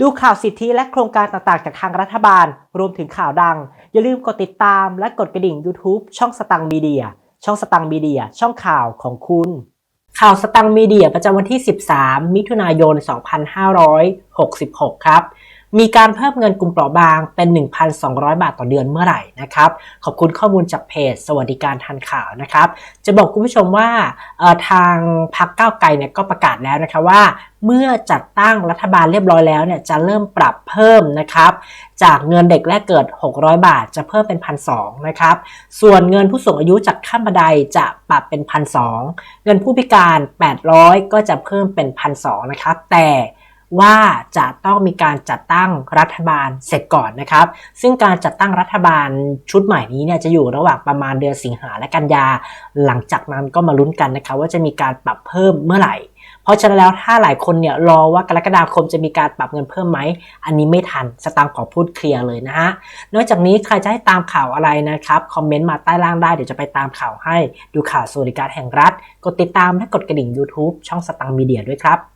ดูข่าวสิทธิและโครงการต่างๆ จากทางรัฐบาล รวมถึงข่าวดัง อย่าลืมกดติดตามและกดกระดิ่ง YouTube ช่องสตังมีเดีย ช่องสตังมีเดีย ช่องข่าวของคุณ ข่าวสตังมีเดียประจำวันที่ 13 มิถุนายน 2566 ครับ มีการเพิ่มเงินกลุ่มเปราะบางเป็น 1,200 บาทต่อเดือนเมื่อไหร่นะครับ ขอบคุณข้อมูลจากเพจ สวัสดิการทันข่าวนะครับ จะบอกคุณผู้ชมว่าทางพักก้าวไกลเนี่ยก็ประกาศแล้วนะคะว่าเมื่อจัดตั้งรัฐบาลเรียบร้อยแล้วเนี่ยจะเริ่มปรับเพิ่มนะครับ จากเงินเด็กแรกเกิด 600 บาทจะเพิ่มเป็น1,200นะครับ ส่วนเงินผู้สูงอายุจากขั้นบันไดจะปรับเป็น1,200เงินผู้พิการ 800 ก็จะเพิ่มเป็น1,200นะครับ แต่ ว่าจะต้องมีการจัดตั้งรัฐบาลเสร็จก่อนนะครับ ซึ่งการจัดตั้งรัฐบาลชุดใหม่นี้เนี่ยจะอยู่ระหว่างประมาณเดือนสิงหาและกันยา หลังจากนั้นก็มาลุ้นกันนะคะว่าจะมีการปรับเพิ่มเมื่อไหร่ เพราะฉะนั้นแล้วถ้าหลายคนเนี่ยรอว่ากรกฎาคมจะมีการปรับเงินเพิ่มไหม อันนี้ไม่ทันสตางค์ขอพูดเคลียร์เลยนะฮะ นอกจากนี้ใครจะให้ตามข่าวอะไรนะครับคอมเมนต์มาใต้ล่างได้เดี๋ยวจะไปตามข่าวให้ดูข่าวสวัสดิการแห่งรัฐ กดติดตามและกดกระดิ่ง YouTube ช่องสตังค์มีเดียด้วยครับ